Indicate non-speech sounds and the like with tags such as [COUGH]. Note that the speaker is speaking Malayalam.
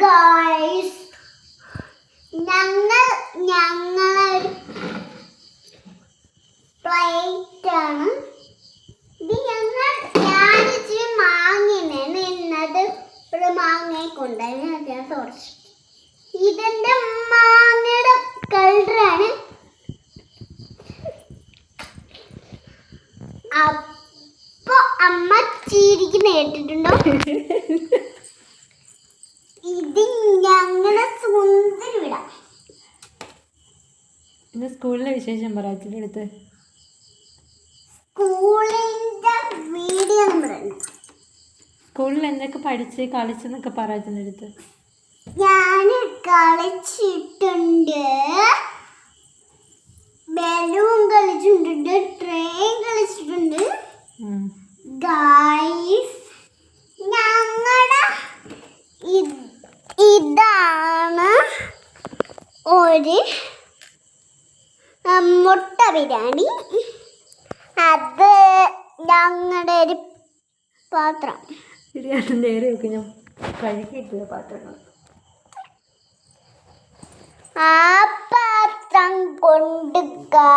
ഗായ്സ് ഞങ്ങൾ ഞങ്ങൾ പ്ലേറ്റ് ആണ്. ഇത് ഞങ്ങൾ ഞാൻ ഇച്ചിരി മാങ്ങിനാണ് എന്നത് ഒരു മാങ്ങയെ കൊണ്ടുപോയി ഞാൻ തുടച്ചു ഇതെന്റെ മാങ്ങയുടെ കളറാണ് അപ്പൊ അമ്മ ചിരിക്കുന്ന കേട്ടിട്ടുണ്ടോ [LAUGHS] ഇത് അങ്ങനെ സുന്ദരി വിടാം ഇന്ന് സ്കൂളിലെ വിശേഷം പറ അച്ഛന്റെ അടുത്ത്. വീഡിയോ സ്കൂളിൽ എന്തൊക്കെ പഠിച്ച് കളിച്ചെന്നൊക്കെ പറ അച്ഛന്റെ അടുത്ത്. ഞാൻ കളിച്ചിട്ടുണ്ട് ബലൂൺ കളിച്ചിട്ടുണ്ട് ട്രെയിൻ കളിച്ചിട്ടുണ്ട് ഉം. ഗായ്സ് ഞങ്ങളുടെ ഇതാണ് ഒരു മുട്ട ബിരിയാണി. അത് ഞങ്ങളുടെ ഒരു പാത്രം. ബിരിയാണി നേരെ ഞാൻ കഴുകിയിട്ടുള്ള പാത്രങ്ങൾ ആ പാത്രം കൊണ്ട് ഗാ